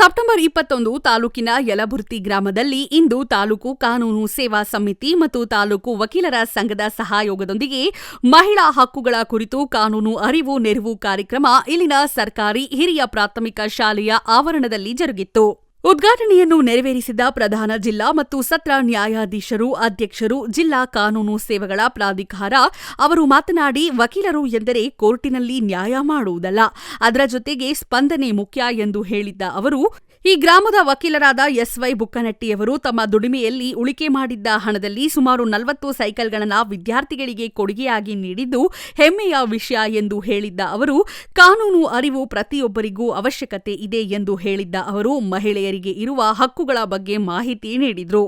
September ಇಪ್ಪತ್ತೊಂದು ತಾಲೂಕಿನ ಯಲಬುರ್ತಿ ಗ್ರಾಮದಲ್ಲಿ ಇಂದು ತಾಲೂಕು ಕಾನೂನು ಸೇವಾ ಸಮಿತಿ ಮತ್ತು ತಾಲೂಕು ವಕೀಲರ ಸಂಘದ ಸಹಯೋಗದೊಂದಿಗೆ ಮಹಿಳಾ ಹಕ್ಕುಗಳ ಕುರಿತು ಕಾನೂನು ಅರಿವು ನೆರವು ಕಾರ್ಯಕ್ರಮ ಇಲ್ಲಿನ ಸರ್ಕಾರಿ ಹಿರಿಯ ಪ್ರಾಥಮಿಕ ಶಾಲೆಯ ಆವರಣದಲ್ಲಿ ಜರುಗಿತ್ತು. ಉದ್ಘಾಟನೆಯನ್ನು ನೆರವೇರಿಸಿದ ಪ್ರಧಾನ ಜಿಲ್ಲಾ ಮತ್ತು ಸತ್ರ ನ್ಯಾಯಾಧೀಶರು, ಅಧ್ಯಕ್ಷರು, ಜಿಲ್ಲಾ ಕಾನೂನು ಸೇವೆಗಳ ಪ್ರಾಧಿಕಾರ ಅವರು ಮಾತನಾಡಿ, ವಕೀಲರು ಎಂದರೆ ಕೋರ್ಟಿನಲ್ಲಿ ನ್ಯಾಯ ಮಾಡುವುದಲ್ಲ. ಅದರ ಜೊತೆಗೆ ಸ್ಪಂದನೆ ಮುಖ್ಯ ಎಂದು ಹೇಳಿದ್ದ ಅವರು, ಈ ಗ್ರಾಮದ ವಕೀಲರಾದ ಎಸ್ವೈ ಬುಕ್ಕನಟ್ಟಿಯವರು ತಮ್ಮ ದುಡಿಮೆಯಲ್ಲಿ ಉಳಿಕೆ ಮಾಡಿದ್ದ ಹಣದಲ್ಲಿ ಸುಮಾರು ನಲವತ್ತು ಸೈಕಲ್ಗಳನ್ನು ವಿದ್ಯಾರ್ಥಿಗಳಿಗೆ ಕೊಡುಗೆಯಾಗಿ ನೀಡಿದ್ದು ಹೆಮ್ಮೆಯ ವಿಷಯ ಎಂದು ಹೇಳಿದ್ದ ಅವರು, ಕಾನೂನು ಅರಿವು ಪ್ರತಿಯೊಬ್ಬರಿಗೂ ಅವಶ್ಯಕತೆ ಇದೆ ಎಂದು ಹೇಳಿದ್ದ ಅವರು ಮಹಿಳೆಯರಿಗೆ ಇರುವ ಹಕ್ಕುಗಳ ಬಗ್ಗೆ ಮಾಹಿತಿ ನೀಡಿದ್ರು.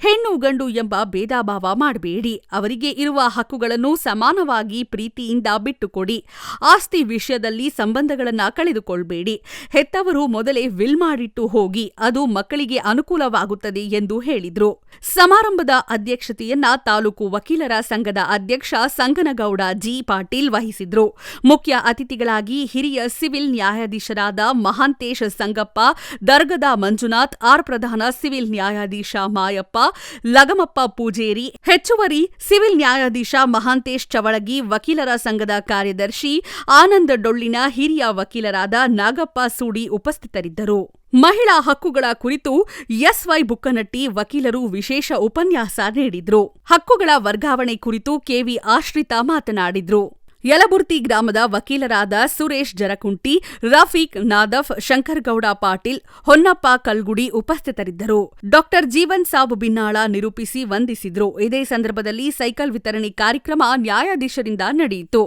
ಹೆಣ್ಣು ಗಂಡು ಎಂಬ ಭೇದ ಭಾವ ಮಾಡಬೇಡಿ. ಅವರಿಗೆ ಇರುವ ಹಕ್ಕುಗಳನ್ನು ಸಮಾನವಾಗಿ ಪ್ರೀತಿಯಿಂದ ಬಿಟ್ಟುಕೊಡಿ. ಆಸ್ತಿ ವಿಷಯದಲ್ಲಿ ಸಂಬಂಧಗಳನ್ನು ಕಳೆದುಕೊಳ್ಬೇಡಿ. ಹೆತ್ತವರು ಮೊದಲೇ ವಿಲ್ ಮಾಡಿಟ್ಟು ಹೋಗಿ, ಅದು ಮಕ್ಕಳಿಗೆ ಅನುಕೂಲವಾಗುತ್ತದೆ ಎಂದು ಹೇಳಿದ್ರು. ಸಮಾರಂಭದ ಅಧ್ಯಕ್ಷತೆಯನ್ನ ತಾಲೂಕು ವಕೀಲರ ಸಂಘದ ಅಧ್ಯಕ್ಷ ಸಂಗನಗೌಡ ಜಿ. ಪಾಟೀಲ್ ವಹಿಸಿದ್ರು. ಮುಖ್ಯ ಅತಿಥಿಗಳಾಗಿ ಹಿರಿಯ ಸಿವಿಲ್ ನ್ಯಾಯಾಧೀಶರಾದ ಮಹಾಂತೇಶ ಸಂಗಪ್ಪ, ದರ್ಗದ ಮಂಜುನಾಥ್, ಆರ್ ಪ್ರಧಾನ, ಸಿವಿಲ್ ನ್ಯಾಯಾಧೀಶ ಮಾಯಪ್ಪ, ಲಗಮಪ್ಪ ಪೂಜೇರಿ, ಹೆಚ್ಚುವರಿ ಸಿವಿಲ್ ನ್ಯಾಯಾಧೀಶ ಮಹಾಂತೇಶ್ ಚವಳಗಿ, ವಕೀಲರ ಸಂಘದ ಕಾರ್ಯದರ್ಶಿ ಆನಂದ ಡೊಳ್ಳಿನ ಹಿರಿಯ ವಕೀಲರಾದ ನಾಗಪ್ಪ ಸೂಡಿ ಉಪಸ್ಥಿತರಿದ್ದರು. ಮಹಿಳಾ ಹಕ್ಕುಗಳ ಕುರಿತು ಎಸ್ವೈ ಬುಕ್ಕನಟ್ಟಿ ವಕೀಲರು ವಿಶೇಷ ಉಪನ್ಯಾಸ ನೀಡಿದ್ರು. ಹಕ್ಕುಗಳ ವರ್ಗಾವಣೆ ಕುರಿತು ಕೆವಿ ಆಶ್ರಿತಾ ಮಾತನಾಡಿದ್ರು. ಯಲಬುರ್ತಿ ಗ್ರಾಮದ ವಕೀಲರಾದ ಸುರೇಶ್ ಜರಕುಂಟಿ, ರಫೀಕ್ ನಾದಫ್, ಶಂಕರಗೌಡ ಪಾಟೀಲ್, ಹೊನ್ನಪ್ಪ ಕಲ್ಗುಡಿ ಉಪಸ್ಥಿತರಿದ್ದರು. ಡಾಕ್ಟರ್ ಜೀವನ್ ಸಾಬು ಬಿನ್ನಾಳ ನಿರೂಪಿಸಿ ವಂದಿಸಿದ್ರು. ಇದೇ ಸಂದರ್ಭದಲ್ಲಿ ಸೈಕಲ್ ವಿತರಣೆ ಕಾರ್ಯಕ್ರಮ ನ್ಯಾಯಾಧೀಶರಿಂದ ನಡೆಯಿತು.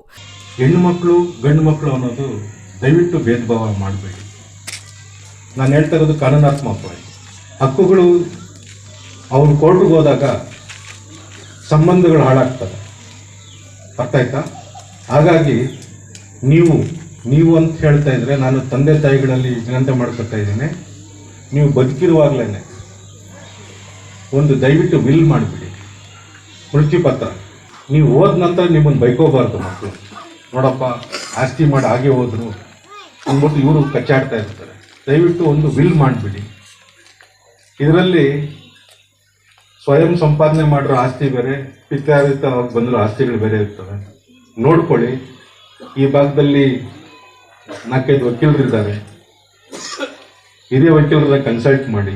ಹೆಣ್ಣು ಮಕ್ಕಳು, ಗಂಡು ಮಕ್ಕಳು ಅನ್ನೋದು ದಯವಿಟ್ಟು ಭೇದ ಭಾವ ಮಾಡಬೇಡಿ. ನಾನು ಹೇಳ್ತಾ ಇರೋದು ಕಾನೂನಾತ್ಮಕವಾಗಿ ಹಕ್ಕುಗಳು ಅವರು ಕೋರ್ಟ್ಗೆ ಹೋದಾಗ ಸಂಬಂಧಗಳು ಹಾಳಾಗ್ತವೆ. ಅರ್ಥ ಆಯ್ತಾ? ಹಾಗಾಗಿ ನೀವು ನೀವು ಅಂತ ಹೇಳ್ತಾ ಇದ್ರೆ ನಾನು ತಂದೆ ತಾಯಿಗಳಲ್ಲಿ ವಿನಂತಿ ಮಾಡ್ಕೊಳ್ತಾ ಇದ್ದೀನಿ. ನೀವು ಬದುಕಿರುವಾಗಲೇ ಒಂದು ದಯವಿಟ್ಟು ವಿಲ್ ಮಾಡಿಬಿಡಿ. ಮೃತ್ಯು ಪತ್ರ ನೀವು ಹೋದ ನಂತರ ನಿಮ್ಮನ್ನು ಬೈಕೋಬಾರ್ದು ಮಕ್ಕಳು. ನೋಡಪ್ಪ, ಆಸ್ತಿ ಮಾಡಿ ಹಾಗೆ ಹೋದ್ರು. ಅಂದ್ಬಿಟ್ಟು ಇವರು ಕಚ್ಚಾಡ್ತಾ ಇರ್ತಾರೆ. ದಯವಿಟ್ಟು ಒಂದು ವಿಲ್ ಮಾಡಿಬಿಡಿ. ಇದರಲ್ಲಿ ಸ್ವಯಂ ಸಂಪಾದನೆ ಮಾಡಿರೋ ಆಸ್ತಿ ಬೇರೆ ಪಿತ್ರಾರಿತವಾಗಿ ಬಂದಿರೋ ಆಸ್ತಿಗಳು ಬೇರೆ ಇರ್ತವೆ. ನೋಡ್ಕೊಳ್ಳಿ. ಈ ಭಾಗದಲ್ಲಿ ನಾಲ್ಕೈದು ವಕೀಲರಿದ್ದಾರೆ. ಹಿರಿಯ ವಕೀಲರನ್ನ ಕನ್ಸಲ್ಟ್ ಮಾಡಿ.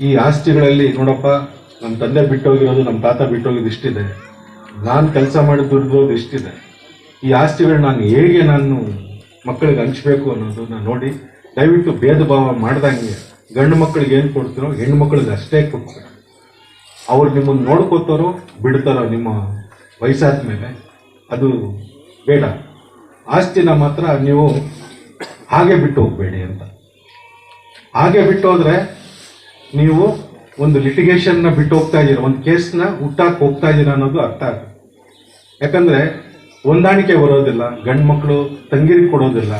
ಈ ಆಸ್ತಿಗಳಲ್ಲಿ ನೋಡಪ್ಪ ನಮ್ಮ ತಂದೆ ಬಿಟ್ಟೋಗಿರೋದು ನಮ್ಮ ತಾತ ಬಿಟ್ಟೋಗಿದ್ದು ಇಷ್ಟಿದೆ. ನಾನು ಕೆಲಸ ಮಾಡಿ ದುಡ್ದೋದು ಇಷ್ಟಿದೆ. ಈ ಆಸ್ತಿಗಳು ನಾನು ಹೇಗೆ ನಾನು ಮಕ್ಕಳಿಗೆ ಹಂಚಬೇಕು ಅನ್ನೋದನ್ನ ನೋಡಿ, ದಯವಿಟ್ಟು ಭೇದ ಭಾವ ಮಾಡ್ದಂಗೆ ಗಂಡು ಮಕ್ಕಳಿಗೆ ಏನು ಕೊಡ್ತೀರೋ ಹೆಣ್ಣು ಮಕ್ಕಳಿಗೆ ಅಷ್ಟೇ ಕೊಡ್ತಾರೆ ಅವ್ರು ನಿಮ್ಮನ್ನು ನೋಡ್ಕೋತಾರೋ, ಬಿಡ್ತಾರೋ ನಿಮ್ಮ ವಯಸ್ಸಾದ ಮೇಲೆ ಅದು ಬೇಡ. ಆಸ್ತಿನ ಮಾತ್ರ ನೀವು ಹಾಗೆ ಬಿಟ್ಟು ಹೋಗಬೇಡಿ ಅಂತ. ಹಾಗೆ ಬಿಟ್ಟು ಹೋದ್ರೆ ನೀವು ಒಂದು ಲಿಟಿಗೇಷನ್ನ ಬಿಟ್ಟು ಹೋಗ್ತಾ ಇದ್ದೀರ, ಒಂದು ಕೇಸ್ನ ಹುಟ್ಟಾಕ್ ಹೋಗ್ತಾ ಇದ್ದೀರ ಅನ್ನೋದು ಅರ್ಥ ಆಗುತ್ತೆ. ಯಾಕಂದ್ರೆ ಹೊಂದಾಣಿಕೆ ಬರೋದಿಲ್ಲ ಗಂಡು ಮಕ್ಕಳು ತಂಗಿರಿಗೆ ಕೊಡೋದಿಲ್ಲ.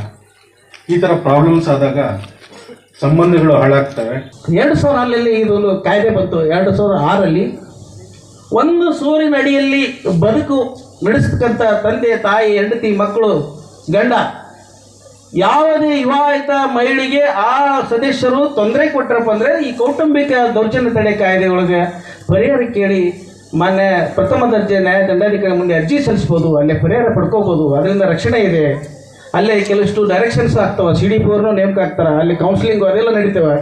ಈ ಥರ ಪ್ರಾಬ್ಲಮ್ಸ್ ಆದಾಗ ಸಂಬಂಧಗಳು ಹಾಳಾಗ್ತವೆ. ಎರಡು ಸಾವಿರ ಅಲ್ಲಲ್ಲಿ ಇದೊಂದು ಕಾಯ್ದೆ ಬಂತು. ಎರಡು ಸಾವಿರ ಆರಲ್ಲಿ ಒಂದು ಸೂರಿನಡಿಯಲ್ಲಿ ಬದುಕು ನಡೆಸ್ತಕ್ಕಂಥ ತಂದೆ, ತಾಯಿ, ಹೆಂಡತಿ, ಮಕ್ಕಳು, ಗಂಡ, ಯಾವುದೇ ವಿವಾಹಿತ ಮಹಿಳೆಗೆ ಆ ಸದಸ್ಯರು ತೊಂದರೆ ಕೊಟ್ಟರಪ್ಪ ಅಂದರೆ ಈ ಕೌಟುಂಬಿಕ ದೌರ್ಜನ್ಯ ತಡೆ ಕಾಯ್ದೆ ಒಳಗೆ ಪರಿಹಾರ ಕೇಳಿ ಮಾನ್ಯ ಪ್ರಥಮ ದರ್ಜೆ ನ್ಯಾಯ ದಂಡಾಧಿಕಾರಿ ಮುಂದೆ ಅರ್ಜಿ ಸಲ್ಲಿಸ್ಬೋದು, ಅಲ್ಲೇ ಪರಿಹಾರ ಪಡ್ಕೋಬೋದು, ಅದರಿಂದ ರಕ್ಷಣೆ ಇದೆ. ಅಲ್ಲೇ ಕೆಲವಷ್ಟು ಡೈರೆಕ್ಷನ್ಸ್ ಆಗ್ತವೆ ಸಿ ಡಿ ಪಿ ನೇಮಕ ಆಗ್ತಾರೆ ಅಲ್ಲಿ ಕೌನ್ಸಿಲಿಂಗು ಅದೆಲ್ಲ ನಡೀತವೆ.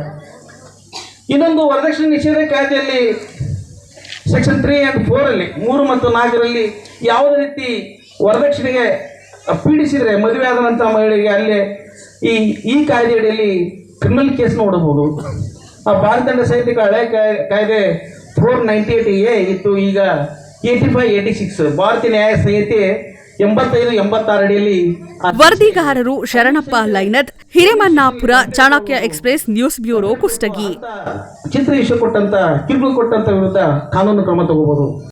ಇನ್ನೊಂದು ವರದಕ್ಷಿಣೆ ನಿಷೇಧ ಕಾಯ್ದೆಯಲ್ಲಿ ಸೆಕ್ಷನ್ ತ್ರೀ ಆ್ಯಂಡ್ ಫೋರಲ್ಲಿ ಮೂರು ಮತ್ತು ನಾಲ್ಕರಲ್ಲಿ ಯಾವುದೇ ರೀತಿ ವರದಕ್ಷಿಣೆಗೆ ಪೀಡಿಸಿದರೆ, ಮದುವೆ ಆದಂಥ ಮಹಿಳೆಗೆ ಅಲ್ಲೇ ಈ ಈ ಕಾಯ್ದೆಯಡಿಯಲ್ಲಿ ಕ್ರಿಮಿನಲ್ ಕೇಸ್ ನೋಡಬಹುದು. ಆ ಭಾರತದಂಡ ಸಹಿತ ಹಳೆ ಕಾಯ್- ಕಾಯ್ದೆ ಫೋರ್ ನೈಂಟಿ ಏಟ್ ಎ ಇತ್ತು. ಈಗ ಏಯ್ಟಿ ಫೈವ್ ಏಯ್ಟಿ ಸಿಕ್ಸ್ ಭಾರತೀಯ ನ್ಯಾಯ ಸಂಹಿತೆ ಎಂಬತ್ತೈದು ಎಂಬತ್ತಾರು ಅಡಿಯಲ್ಲಿ ಆ ವರದಿಗಾರರು Sharanappa ಲೈನತ್ Hiremannapur Chanakya express news bureau Kushtagi. ಚಿತ್ರ ಕೊಟ್ಟಂತ ಕಿರುಕುಳ ಕೊಟ್ಟಂತ ವಿರುದ್ಧ ಕಾನೂನು ಕ್ರಮ ತಗೋಬಹುದು